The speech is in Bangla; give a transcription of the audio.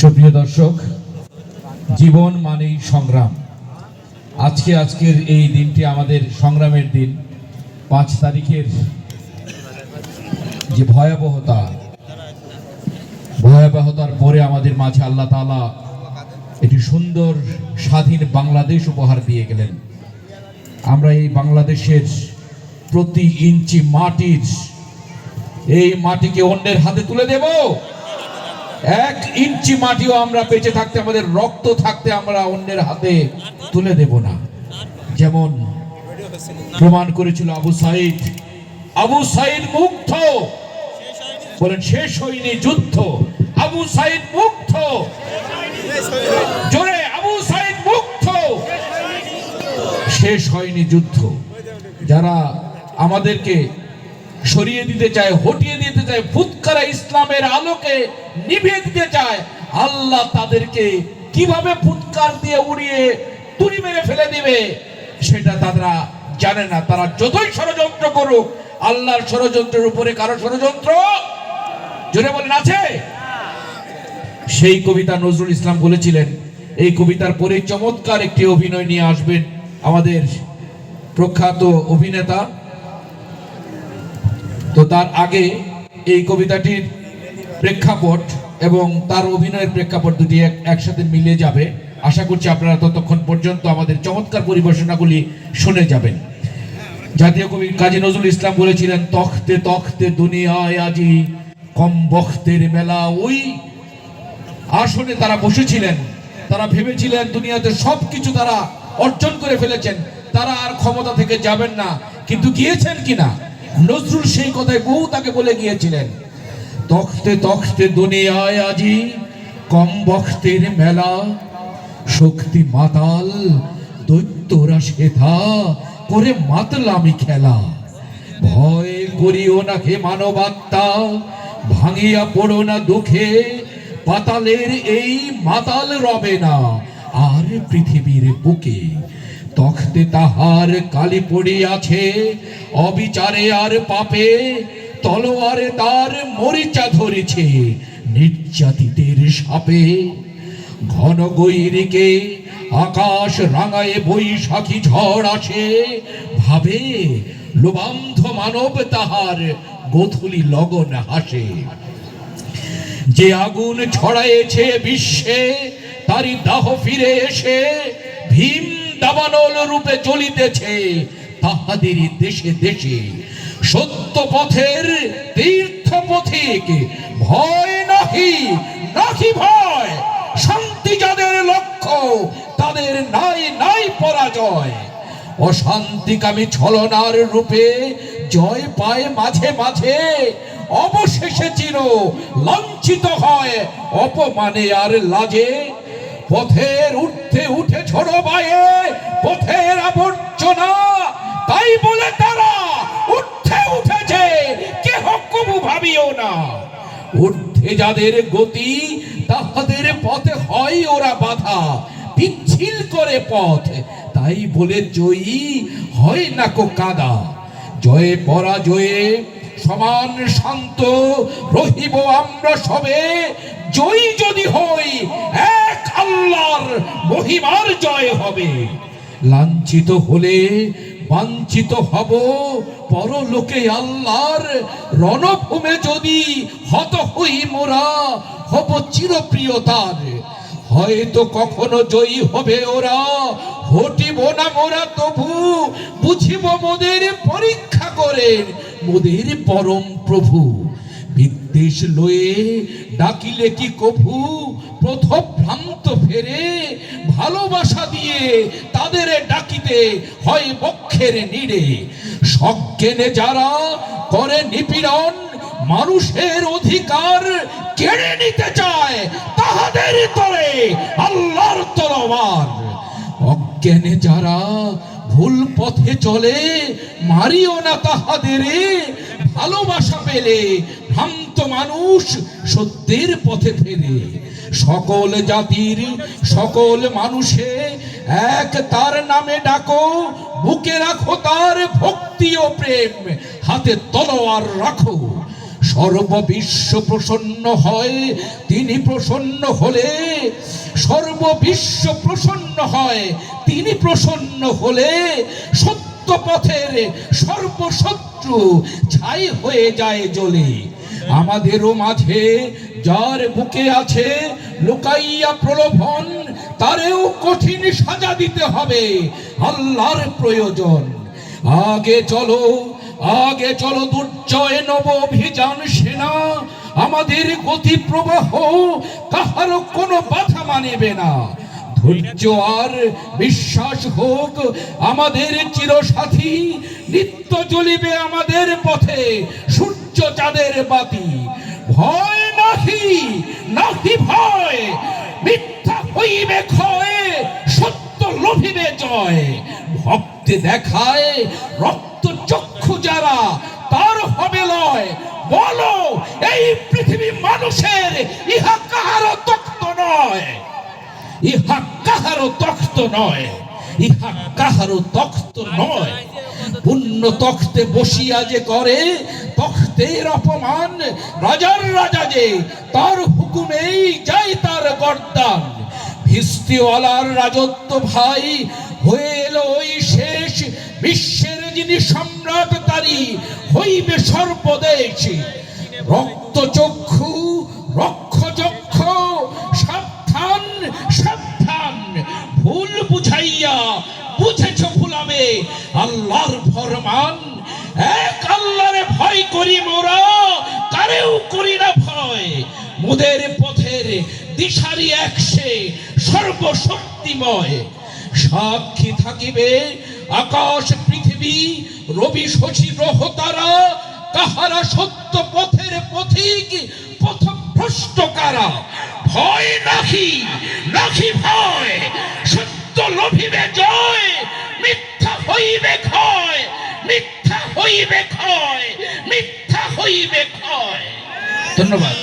সুপ্রিয় দর্শক, জীবন মানেই সংগ্রাম। আজকে আজকের এই দিনটি আমাদের সংগ্রামের দিন। পাঁচ তারিখের যে ভয়াবহতা, ভয়াবহতার পরে আমাদের মাঝে আল্লাহ তালা একটি সুন্দর, স্বাধীন বাংলাদেশ উপহার দিয়ে গেলেন। আমরা এই বাংলাদেশের প্রতি ইঞ্চি মাটির, এই মাটিকে অন্যের হাতে তুলে দেব। এক ইঞ্চি মাটিও আমরা বেঁচে থাকতে, আমাদের রক্ত থাকতে আমরা অন্যের হাতে তুলে দেব না। যেমন প্রমাণ করেছিল আবু সাইদ। আবু সাইদ মুগ্ধ। বলেন, শেষ হয়নি যুদ্ধ। আবু সাইদ মুগ্ধ। জোরে, আবু সাইদ মুগ্ধ। শেষ হয়নি যুদ্ধ। যারা আমাদেরকে সরিয়ে দিতে চায়, হটিয়ে দিতে চায় ফুৎকারা ইসলামের আলোকে নিভিয়ে দিতে চায়, আল্লাহ তাদেরকে কীভাবে ফুৎকার দিয়ে উড়িয়ে তুড়ি মেরে ফেলে দিবে, সেটা তারা জানে না। তারা যতই ষড়যন্ত্র করুক, আল্লাহর ষড়যন্ত্রের উপরে কারও ষড়যন্ত্র জোরে বলেন আছে? সেই কবিতা নজরুল ইসলাম বলেছিলেন, এই কবিতার পরে চমৎকার একটি অভিনয় নিয়ে আসবেন আমাদের প্রখ্যাত অভিনেতা তার আগে এই কবিতাটির প্রেক্ষাপট এবং তার অভিনয়ের প্রেক্ষাপট দুটি একসাথে মিলে যাবে। আশা করছি আপনারা ততক্ষণ পর্যন্ত আমাদের চমৎকার পরিবেশনাগুলি শুনে যাবেন। জাতীয় কবি কাজী নজরুল ইসলাম বলেছিলেন, তখতে তখতে দুনিয়ায় আজি কম বখতের মেলা। ওই আসনে তারা বসেছিলেন। তারা ভেবেছিলেন দুনিয়াতে সব কিছু তারা অর্জন করে ফেলেছেন। তারা আর ক্ষমতা থেকে যাবেন না। কিন্তু গিয়েছেন কিনা? নজরুল সেই কথায় বহু তাকে বলে গিয়েছিলেন, তখতে তখতে দুনিয়ায় আজি কম বখতের মেলা। শক্তি মাতাল দৈত্যরা সেথা করে মাতলামি খেলা। ভয় করিও না হে মানবাত্মা, ভাঙিয়া পড়ো না দুঃখে। পাতালের এই মাতাল রবে না, আর পৃথিবীর বুকে তখতে তাহার কালি পড়িয়াছে, অবিচারে আর পাপে তলোয়ারে তার মরিচা ধরেছে নির্যাতিতের সাপে। ঘন গৈরিকে আকাশ রাঙায় বৈশাখী ঝড় আসে, ভাবে লোবান্ধ মানব তাহার গোথুলি লগন হাসে। যে আগুন ছড়ায়েছে বিশ্বে, তারই দাহ ফিরে এসে ভীম দাবানল রূপে চলিতেছে তাহাদেরই দেশে দেশে। সত্য পথের তীর্থ পথিক ভয় নাহি নাহি ভয়। শান্তি যাদের লক্ষ্য, তাদের নাই নাই পরাজয়। অশান্তিকামী ছলনার রূপে জয় পায় মাঝে মাঝে। অবশেষে চির লাঞ্ছিত হয়, অপমানে আর লাজে। পথের উঠতে উঠে ঝড়ো বায়ে, পথের আবর্জনা, তাই বলে তারা উঠতে উঠেছে। কেহ কবু ভাবিও না। ঊর্ধ্বে যাদের গতি, তাহাদের পথে হয় ওরা বাধা, পিচ্ছিল করে পথ। তাই বলে জয়ী হয় না কো কাদা। জয়ে পরাজয়ে সমান শান্ত রহিব আমরা সবে। জয়ী যদি হই এক আল্লাহর মহিমার জয় হবে। লাঞ্ছিত হলে বাঞ্ছিত হব পরলোকে আল্লাহর রণভূমে যদি হত হই মোরা, হব চিরপ্রিয়তার। হয়তো কখনো জয়ী হবে ওরা, হটিব না মোরা, তবু বুঝিব মোদের পরীক্ষা করে, মোদের পরম প্রভু। বিদ্বেষ লয়ে ডাকিলে কি কভু? প্রথম ফেরে ভালোবাসা দিয়ে তাদের ডাকিতে হয় বক্ষের নিড়ে। সজ্ঞানে যারা করে নিপীড়ন, মানুষের অধিকার কেড়ে নিতে চায়, তাহাদের তরে আল্লাহর তরবার। অজ্ঞানে যারা ভুল পথে চলে, মারিও না তাহাদের। ভালোবাসা পেলে ভ্রান্ত মানুষ সত্যের পথে ফেরে। সকল জাতির, সকল মানুষে এক তার নামে ডাকো, বুকে রাখো তার ভক্তি ও প্রেম, হাতে তলোয়ার রাখো। সর্ববিশ্ব প্রসন্ন হয়, তিনি প্রসন্ন হলে। সর্ববিশ্ব প্রসন্ন হয়, তিনি প্রসন্ন হলে। সত্য পথের সর্বশত্রু ছাই হয়ে যায় জ্বলে। আমাদেরও মাঝে যার বুকে আছে লুকাইয়া প্রলোভন, তারেও কঠিন সাজা দিতে হবে আল্লাহর প্রয়োজন। আগে চলো আগে চলো দুর্জয় নব অভিযান সেনা, আমাদের গতি প্রবাহ কাহারও কোনো বাধা মানিবে না। ধৈর্য আর বিশ্বাস হোক আমাদের চিরসাথী, নিত্য জ্বলিবে আমাদের পথে সূর্য চাঁদের বাতি, ভয় নাহি নাহি ভয়, মিথ্যা হইবে ক্ষয়, সত্য লোভিবে জয়। ভক্তি দেখায় রক্ত চক্ষু যারা, তার হবে লয়। বলো, এই পৃথিবী মানুষের, ইহা কাহারও তক্ত নয়। ইহা কাহারও তখ্ত নয়। ইহা কাহারও তখ্ত নয়। পুণ্য তখ্তে বসিয়া যে করে, তখ্তের অপমান রাজার রাজা যে, তার হুকুমেই যায় তার গর্দান। ভিস্তিওয়ালার রাজত্ব ভাই, হয়ে এলো ওই শেষ। বিশ্বের যিনি সম্রাট তারি হইবে সর্বদেশ। রক্ত চক্ষু, রক্ষ চক্ষ, সাবধান সাবধান। ভুল বুঝাইয়া বুঝেছ ভুলাবে আল্লাহর ফরমান। এক আল্লাহরে ভয় করি মোরা, কারেও করি না ভয়। মোদের পথের দিশারি একসে সর্বশক্তিময়। সাক্ষী থাকিবে আকাশ, পৃথিবী, রবি, শশী, গ্রহ, তারা। কাহারা সত্য পথের পথিক পথ ভ্রষ্ট কারা? ভয় নাহি নাহি ভয়। সত্য লোভিবে জয় হইবে ক্ষয় মিথ্যা হইবে ক্ষয় মিথ্যা হইবে ক্ষয়। ধন্যবাদ।